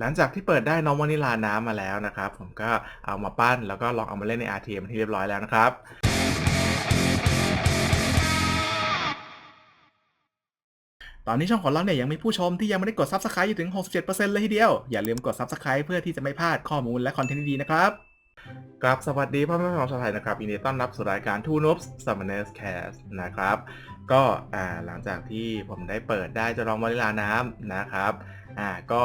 หลังจากที่เปิดได้น้องวานิลาน้ำมาแล้วนะครับ ผมก็เอามาปั้นแล้วก็ลองเอามาเล่นใน RTM ที่เรียบร้อยแล้วนะครับตอนนี้ช่องของเราเนี่ยยังมีผู้ชมที่ยังไม่ได้กด Subscribe อยู่ถึง 67%เลยทีเดียว อย่าลืมกด Subscribe เพื่อที่จะไม่พลาดข้อมูลและคอนเทนต์ดีๆนะครับครับสวัสดีพ่อแม่พี่น้องชาวไทยนะครับยินดีต้อนรับสู่รายการ Two Noobs Summoners Cast นะครับ ก็หลังจากที่ผมได้เปิดได้จะลองวานิลาน้ำนะครับอ่าก็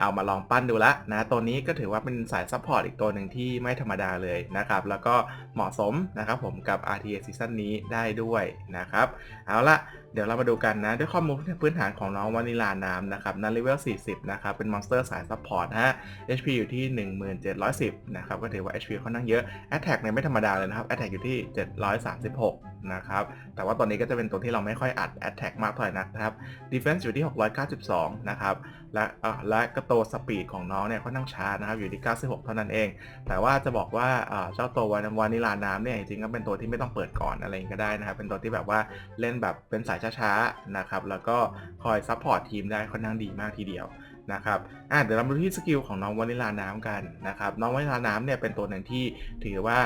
เอามาลองปั้นดูละนะตัวนี้ก็ถือว่าเป็นสายซัพพอร์ตอีกตัวหนึ่งที่ไม่ธรรมดาเลยนะครับ แล้วก็เหมาะสมนะครับผมกับ RTA ซีซั่นนี้ได้ด้วยนะครับ เอาละเดี๋ยวเรามาดูกันนะ ด้วยข้อมูลพื้นฐานของน้องวานิลาน้ำนะครับนั้นเลเวล 40 นะครับ เป็นมอนสเตอร์สายซัพพอร์ตฮะ HP อยู่ที่ 1710 นะครับ ก็ถือว่า HP ค่อนข้างเยอะ Attack เนี่ยไม่ธรรมดาเลยนะครับ Attack อยู่ที่ 736 นะครับ แต่ว่าตอนนี้ก็จะเป็นตัวที่เราไม่ค่อยอัด Attack มากเท่าไหร่นักนะครับ Defense อยู่ที่ 692 นะครับ และอ่อและก็ตัวสปีดของน้องเนี่ยค่อนข้างช้านะครับอยู่ที่ 96 เท่านั้นเอง แต่ว่าจะบอกว่าเอ่อเจ้าตัววานิลาน้ำเนี่ยจริงๆก็เป็นตัวที่ไม่ต้องเปิดก่อนอะไรก็ได้นะครับ เป็นตัวที่แบบว่าเล่นแบบเป็นสายช้าๆนะครับแล้วก็คอยซัพพอร์ตทีมได้ค่อนข้างดีมากทีเดียว นะครับอะเดี๋ยวเรามาดูที่สกิลของน้องวานิลาน้ำกันนะครับ น้องวานิลาน้ำเนี่ยเป็นตัวหนึ่งที่ถือว่า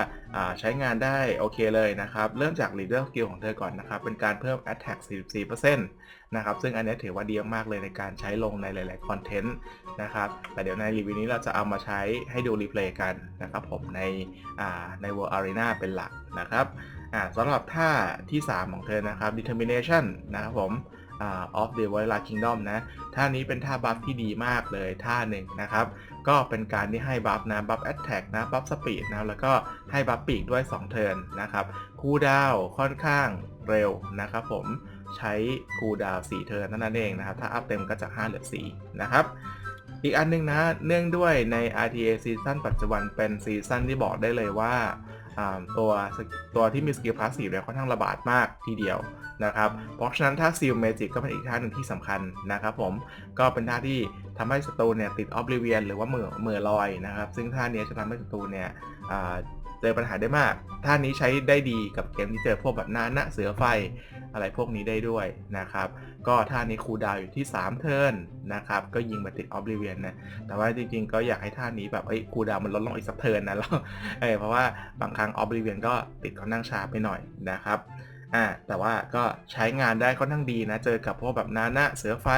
ใช้งานได้โอเคเลยนะครับ เริ่มจาก leader skill ของเธอก่อนนะครับ เป็นการเพิ่ม attack 44%นะครับ ซึ่งอันนี้ถือว่าดีมากเลยในการใช้ลงในหลาย ๆ คอนเทนต์นะครับ แต่เดี๋ยวในรีวิวนี้เราจะเอามาใช้ให้ดูรีเพลย์กันนะครับผมในใน World Arena เป็นหลักนะครับสำหรับท่าที่ 3 ของเธอนะครับ determination นะครับผม อ่า of the Vanilla Kingdom นะท่านี้เป็นท่าบัฟที่ดีมากเลยท่าหนึ่งนะครับ ก็เป็นการที่ให้บัฟนะบัฟแอตแทกนะบัฟสปีดนะแล้วก็ให้บัฟปีกด้วย 2 เทิร์นนะครับคูดาวค่อนข้างเร็วนะครับผมใช้คูดาว4เทิร์นนั่นเองนะครับ ถ้าอัพเต็มก็จะ5เหลือ4นะครับอีกอันหนึงนะ เนื่องด้วยใน RTA ซีซั่นปัจจุบันเป็นซีซั่นที่บอกได้เลยว่าอ่าตัวตัวที่มีสกิลพาสซีฟเนี่ยค่อนข้างระบาดมากทีเดียว นะครับ เพราะฉะนั้นถ้าซีลเมจิกก็เป็นอีกท่าหนึ่งที่สำคัญนะครับผมก็เป็นท่าที่ทำให้ศัตรูเนี่ยติดออบลิเวียนหรือว่าเหมือเหมือลอยนะครับ ซึ่งท่านี้จะทำให้ศัตรูเนี่ยเจอปัญหาได้มาก ท่านี้ใช้ได้ดีกับเกมที่เจอพวกแบบนานะเสือไฟอะไรพวกนี้ได้ด้วยนะครับ ก็ท่านี้คูดาวอยู่ที่ 3 เทิร์นนะครับ ก็ยิงมาติดออบลิเวียนนะ แต่ว่าจริงๆ ก็อยากให้ท่านี้แบบเอ้ยคูดาวมันลดลงอีกสักเทิร์นนะแล้วเออเพราะว่าบางครั้งออบลิเวียนก็ติดค่อนข้างช้าไปหน่อยนะครับ อ่าแต่ว่าก็ใช้งานได้ค่อนข้างดีนะ เจอกับพวกแบบนานะเสือไฟ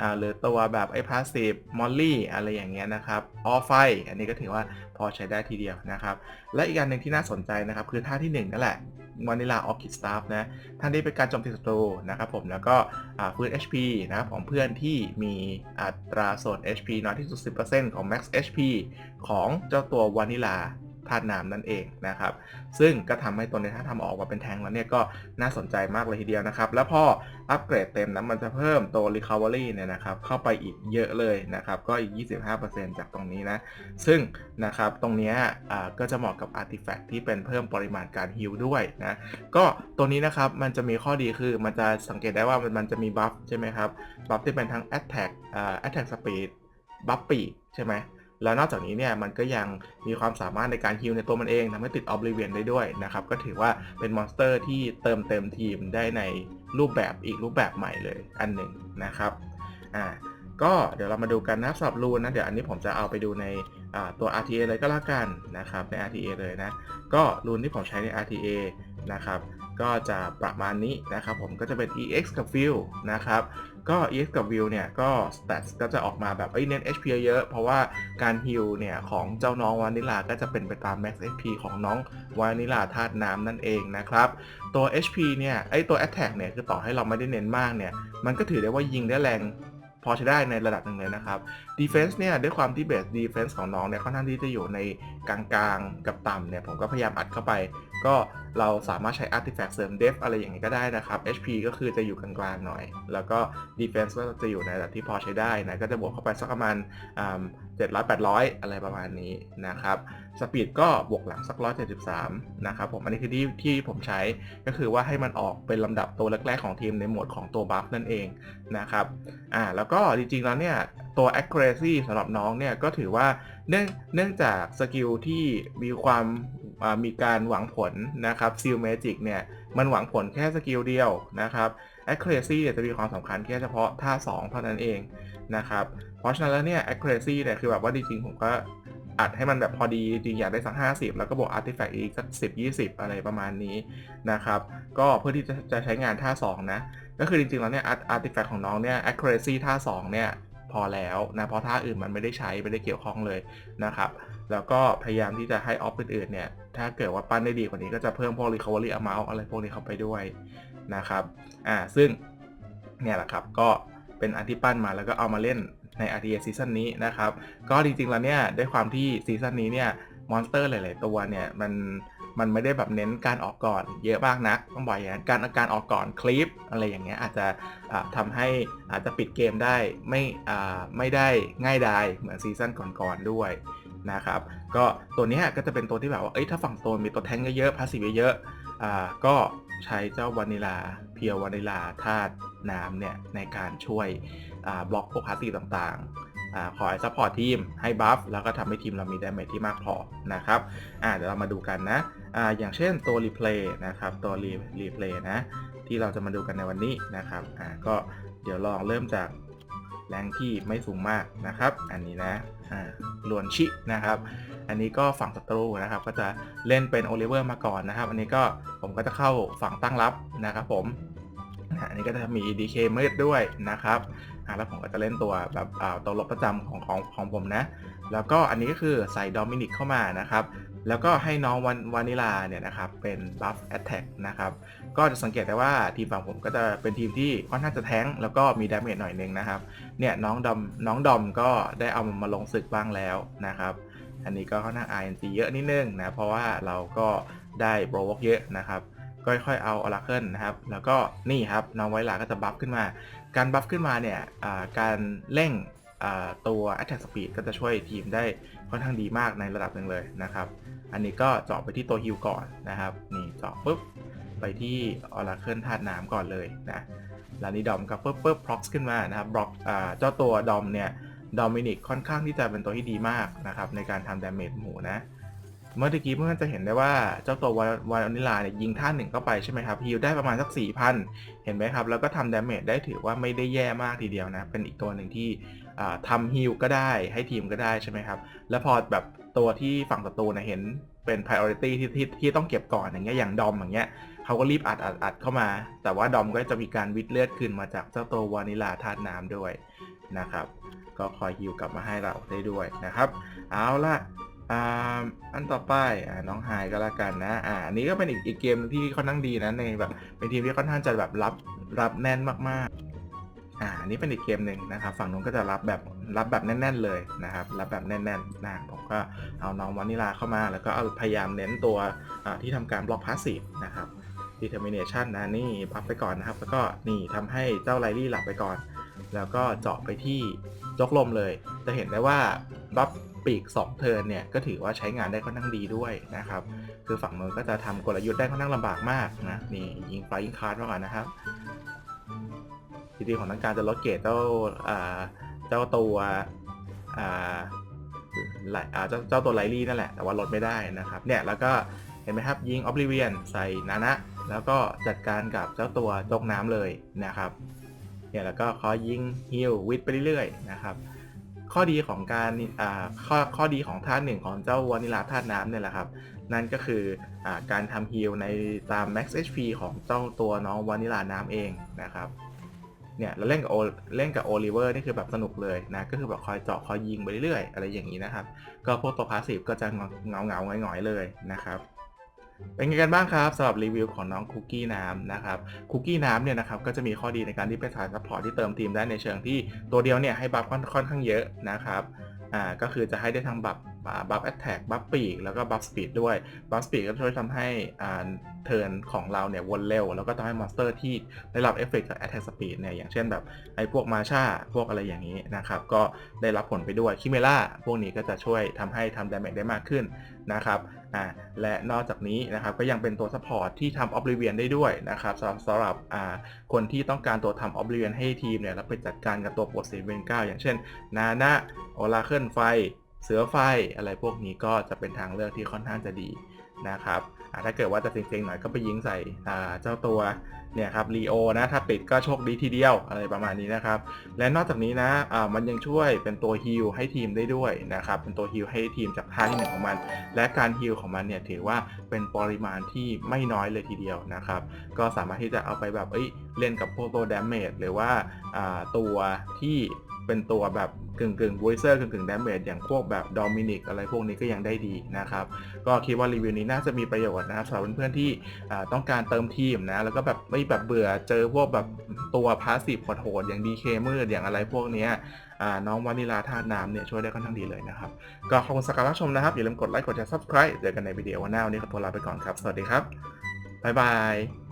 อ่าหรือตัวแบบไอ้พาสซีฟมอลลี่อะไรอย่างเงี้ยนะครับออไฟ อันนี้ก็ถือว่าพอใช้ได้ทีเดียวนะครับ และอีกอันหนึ่งที่น่าสนใจนะครับ คือท่าที่ 1 นั่นแหละวานิลาออคิดสตาฟนะท่านี้เป็นการโจมตีศัตรูนะครับผมแล้วก็ฟื้น HP นะครับของเพื่อนที่มีอัตราส่วน HP น้อยที่สุด 10%ของ Max HP ของเจ้าตัววานิลา ธาตุน้ำนั่นเองนะครับ ซึ่งก็ทำให้ตัวนี้ถ้าทำออกมาเป็นแทงแล้วเนี่ยก็น่าสนใจมากเลยทีเดียวนะครับ แล้วพออัปเกรดเต็มนะมันจะเพิ่มตัว Recovery เนี่ยนะครับเข้าไปอีกเยอะเลยนะครับ ก็อีก 25%จากตรงนี้นะ ซึ่งนะครับตรงนี้ก็จะเหมาะกับ Artifact ที่เป็นเพิ่มปริมาณการฮิลด้วยนะ ก็ตัวนี้นะครับมันจะมีข้อดีคือมันจะสังเกตได้ว่ามันจะมีบัฟใช่ไหมครับบัฟที่เป็นทั้ง Attack อ่า Attack Speed บัฟปีใช่ไหม แล้วนอกจากนี้เนี่ยมันก็ยังมีความสามารถในการฮิลในตัวมันเองทำให้ติดออบลิเวียนได้ด้วยนะครับ ก็ถือว่าเป็นมอนสเตอร์ที่เติมเต็มทีมได้ในรูปแบบอีกรูปแบบใหม่เลยอันหนึ่งนะครับอ่าก็เดี๋ยวเรามาดูกันนะสำหรับรูนนะ เดี๋ยวอันนี้ผมจะเอาไปดูในตัว RTA เลยก็แล้วกันนะครับใน RTA เลยนะ ก็รูนที่ผมใช้ใน RTA นะครับก็จะประมาณนี้นะครับผมก็จะเป็น EX กับ View นะครับ ก็ EX กับ View เนี่ยก็ stats ก็จะออกมาแบบเอ้เน้น HP เยอะ เพราะว่าการฮิลเนี่ยของเจ้าน้องวานิลาก็จะเป็นไปตาม max HP ของน้องวานิลาธาตุน้ำนั่นเองนะครับ ตัว HP เนี่ยไอตัว attack เนี่ยคือต่อให้เราไม่ได้เน้นมากเนี่ย มันก็ถือได้ว่ายิงได้แรงพอใช้ได้ในระดับหนึ่งเลยนะครับ Defense เนี่ยด้วยความที่ base defense ของน้องเนี่ยค่อนข้างที่จะอยู่ในกลางๆกับต่ำเนี่ยผมก็พยายามอัดเข้าไป ก็เราสามารถใช้ artifact เสริม def อะไรอย่างนี้ก็ได้นะครับ HP ก็คือจะอยู่กลางๆหน่อย แล้วก็ defense ก็จะอยู่ในระดับที่พอใช้ได้นะก็จะบวกเข้าไปสักประมาณเจ็ดร้อยแปดร้อยอะไรประมาณนี้นะครับสปีดก็บวกหลังสักร้อยเจ็ดสิบสามนะครับผมอันนี้คือที่ที่ผมใช้ก็คือว่าให้มันออกเป็นลำดับตัวแรกๆของทีมในโหมดของตัวบัฟนั่นเองนะครับอ่าแล้วก็จริงๆแล้วเนี่ย ตัว accuracy สำหรับน้องเนี่ยก็ถือว่าเนื่องเนื่องจากสกิลที่มีความมีการหวังผลนะครับซิลเมจิกเนี่ยมันหวังผลแค่สกิลเดียวนะครับ accuracy เนี่ยจะมีความสำคัญแค่เฉพาะท่า 2 เท่านั้นเองนะครับเพราะฉะนั้นแล้วเนี่ย accuracy เนี่ยคือแบบว่าจริงๆผมก็อัดให้มันแบบพอดีจริงอยากได้สัก 50 แล้วก็บวก artifact อีกสัก 10 20 อะไรประมาณนี้นะครับ ก็เพื่อที่จะจะใช้งานท่า 2 นะ ก็คือจริงๆแล้วเนี่ย art- artifact ของน้องเนี่ย accuracy ท่า 2 เนี่ย พอแล้วนะเพราะท่าอื่นมันไม่ได้ใช้ไม่ได้เกี่ยวข้องเลยนะครับ แล้วก็พยายามที่จะให้ออฟอื่นๆเนี่ยถ้าเกิดว่าปั้นได้ดีกว่านี้ก็จะเพิ่มพวก recovery amount อะไรพวกนี้เข้าไปด้วยนะครับอ่าซึ่งเนี่ยแหละครับก็เป็นอันที่ปั้นมาแล้วก็เอามาเล่นใน RTA ซีซั่นนี้นะครับ ก็จริงๆแล้วเนี่ยด้วยความที่ซีซั่นนี้เนี่ยมอนสเตอร์หลาย ๆ ตัวเนี่ยมัน มันไม่ได้แบบเน้นการออกก่อน เยอะมากนักต้องบอกอย่างนั้นการการออกก่อนคลิปอะไรอย่างเงี้ยอาจจะอ่าทำให้อาจจะปิดเกมได้ไม่ไม่ได้ง่ายดายเหมือนซีซั่นก่อนๆด้วยนะครับก็ตัวนี้ก็จะเป็นตัวที่แบบว่าเอ้ยถ้าฝั่งโซนมีตัวแทงเยอะๆพาสซีฟเยอะๆก็ใช้เจ้าวานิลาเพียววานิลาธาตุน้ำเนี่ยในการช่วยบล็อกพวกพาสซีฟต่างๆ อ่าคอยซัพพอร์ตทีมให้บัฟแล้วก็ทำให้ทีมเรามีดาเมจที่มากพอนะครับเดี๋ยวเรามาดูกันนะออย่างเช่นตัวรีเพลย์นะครับตัวรีรีเพลย์นะที่เราจะมาดูกันในวันนี้นะครับก็เดี๋ยวลองเริ่มจากแรงที่ไม่สูงมากนะครับ อันนี้นะลวนชินะครับ อันนี้ก็ฝั่งศัตรูนะครับ ก็จะเล่นเป็นโอลิเวอร์มาก่อนนะครับ อันนี้ก็ผมก็จะเข้าฝั่งตั้งรับนะครับผม อันนี้ก็จะมี DK มืดด้วยนะครับ อ่าแล้วผมก็จะเล่นตัวแบบอ่าตัวลบประจำของของของผมนะ แล้วก็อันนี้ก็คือใส่ดอมินิกเข้ามานะครับ แล้วก็ให้น้องวันวานิลาเนี่ยนะครับเป็นบัฟแอตแทกนะครับ ก็จะสังเกตได้ว่าทีมฝั่งผมก็จะเป็นทีมที่ค่อนข้างจะแท้ง แล้วก็มีดาเมจหน่อยนึงนะครับ เนี่ยน้องดอมน้องดอมก็ได้เอามาลงศึกบ้างแล้วนะครับ อันนี้ก็ค่อนข้าง RNG เยอะนิดนึงนะ เพราะว่าเราก็ได้โบรวกเยอะนะครับก็ค่อยๆเอาอ r a เคิลนะครับ แล้วก็นี่ครับ น้องไวลาก็จะบัฟขึ้นมา การบัฟขึ้นมาเนี่ยการเร่งตัว attack speed ก็จะช่วยทีมได้ค่อนข้างดีมากในระดับหนึ่งเลยนะครับ อันนี้ก็เจาะไปที่ตัวฮิลก่อนนะครับ นี่เจาะปุ๊บ ไปที่อ r a เคิลธาตุน้ำก่อนเลยนะแล้วนี่ดอมก็ปุ๊บปุ๊บ prox ขึ้นมานะครับบล็อกเจ้าตัวดอมเนี่ยดอมินิกค่อนข้างที่จะเป็นตัวที่ดีมากนะครับในการทำดาเมจหมูนะ เมื่อกี้เพื่อนจะเห็นได้ว่าเจ้าตัววาวานิลาเนี่ยยิงท่าหนึ่งเข้าไปใช่ไหมครับฮิลได้ประมาณสัก4,000เห็นไหมครับ แล้วก็ทำดาเมจได้ถือว่าไม่ได้แย่มากทีเดียวนะ เป็นอีกตัวหนึ่งที่ทำฮิลก็ได้ให้ทีมก็ได้ใช่ไหมครับ แล้วพอแบบตัวที่ฝั่งศัตรูนะเห็นเป็น priority ที่ที่ที่ต้องเก็บก่อนอย่างเงี้ยอย่างดอมอย่างเงี้ยเขาก็รีบอัดอัดอัดเข้ามา แต่ว่าดอมก็จะมีการวิดเลือดคืนมาจากเจ้าตัววานิลาธาตุน้ำด้วยนะครับ ก็คอยฮิวกลับมาให้เราได้ด้วยนะครับ เอาละ อ่าอันต่อไปอ่าน้องไฮก็แล้วกันนะ อ่าอันนี้ก็เป็นอีกอีกเกมที่ค่อนข้างดีนะในแบบเป็นทีมที่ค่อนข้างจะแบบรับรับแน่นมากๆ อ่าอันนี้เป็นอีกเกมหนึ่งนะครับ ฝั่งนู้นก็จะรับแบบรับแบบแน่น ๆ เลยนะครับ รับแบบแน่นๆนะผมก็เอาน้องวานิลาเข้ามา แล้วก็เอาพยายามเน้นตัวที่ทำการบล็อกพาสซีฟนะครับ determination นะนี่บัฟไปก่อนนะครับ แล้วก็นี่ทำให้เจ้าไลลี่หลับไปก่อน แล้วก็เจาะไปที่จกลมเลย จะเห็นได้ว่าบัฟ ปีก 2 เทิร์นเนี่ยก็ถือว่าใช้งานได้ค่อนข้างดีด้วยนะครับ คือฝั่งนู้นก็จะทำกลยุทธ์ได้ค่อนข้างลำบากมากนะนี่ยิงไฟยิงคาร์ดมาก่อนนะครับทีดีของนักการจะลดเกรดเจ้าเจ้าตัวอ่าไลเจ้าเจ้าตัวไลลี่นั่นแหละ แต่ว่าลดไม่ได้นะครับ เนี่ยแล้วก็เห็นไหมครับยิงออ l ลิเวียนใส่นานะ แล้วก็จัดการกับเจ้าตัวจกน้ำเลยนะครับ เนี่ยแล้วก็คอยยิงฮิลวิดไปเรื่อยๆนะครับ ข้อดีของการอ่าข้อข้อดีของท่าหนึ่งของเจ้าวานิลาธาน้ำเนี่ยแหละครับ นั่นก็คืออการทำฮิลในตาม max HP ของเจ้าตัวน้องวานิลาน้ำเองนะครับเนี่ยเราเล่นกับโอเล่นกับโอลิเวอร์นี่คือแบบสนุกเลยนะ ก็คือแบบคอยเจาะคอยยิงไปเรื่อยๆ อะไรอย่างนี้นะครับ ก็พวกตัวพาสซีฟก็จะเงาเงาเงาๆหงอยๆเลยนะครับ เป็นไงกันบ้างครับสำหรับรีวิวของน้องคุกกี้น้ำนะครับคุกกี้น้ำเนี่ยนะครับก็จะมีข้อดีในการที่เป็นสายซัพพอร์ตที่เติมทีมได้ในเชิงที่ตัวเดียวเนี่ยให้บัฟค่อนข้างเยอะนะครับอ่าก็คือจะให้ได้ทั้งบัฟบัฟแอตแทกบัฟปีกแล้วก็บัฟสปีดด้วยบัฟสปีดก็ช่วยทำให้อ่าเทิร์นของเราเนี่ยวนเร็ว แล้วก็ทำให้มอนสเตอร์ที่ได้รับเอฟเฟกต์จากแอตแทกสปีดเนี่ยอย่างเช่นแบบไอ้พวกมาชาพวกอะไรอย่างนี้นะครับก็ได้รับผลไปด้วยคิเมล่าพวกนี้ก็จะช่วยทำให้ทำดาเมจได้มากขึ้นนะครับ อ่าและนอกจากนี้นะครับก็ยังเป็นตัวซัพพอร์ตที่ทำออฟลิเวียนได้ด้วยนะครับสำหรับสำหรับอ่าคนที่ต้องการตัวทำออฟลิเวียนให้ทีมเนี่ยแล้วไปจัดการกับตัวโปรเซเวนเก้าอย่างเช่นนานะโอลาเคิลไฟ เสือไฟอะไรพวกนี้ก็จะเป็นทางเลือกที่ค่อนข้างจะดีนะครับ ถ้าเกิดว่าจะเซ็งๆหน่อยก็ไปยิงใส่เจ้าตัวเนี่ยครับลีโอนะถ้าติดก็โชคดีทีเดียวอะไรประมาณนี้นะครับ และนอกจากนี้นะอ่ามันยังช่วยเป็นตัวฮิลให้ทีมได้ด้วยนะครับเป็นตัวฮิลให้ทีมจากท่าที่หนึ่งของมัน และการฮิลของมันเนี่ยถือว่าเป็นปริมาณที่ไม่น้อยเลยทีเดียวนะครับ ก็สามารถที่จะเอาไปแบบเอ้ยเล่นกับพวกตัวดาเมจหรือว่าตัวที่ เป็นตัวแบบกึ่งกึ่ง voicer กึ่งกึ่งดาเมจอย่างพวกแบบดอมินิกอะไรพวกนี้ก็ยังได้ดีนะครับ ก็คิดว่ารีวิวนี้น่าจะมีประโยชน์นะครับสำหรับเพื่อนๆที่ต้องการเติมทีมนะแล้วก็แบบไม่แบบเบื่อเจอพวกแบบตัวพาสซีฟโหดๆอย่าง DK มืดอย่างอะไรพวกนี้น้องวานิลาธาตุน้ำเนี่ยช่วยได้ค่อนข้างดีเลยนะครับ ก็ขอบคุณสักการรับชมนะครับ อย่าลืมกดไลค์กดแชร์ subscribe เจอกันในวิดีโอวันหน้าวันนี้ขอตัวลาไปก่อนครับ สวัสดีครับบ๊ายบาย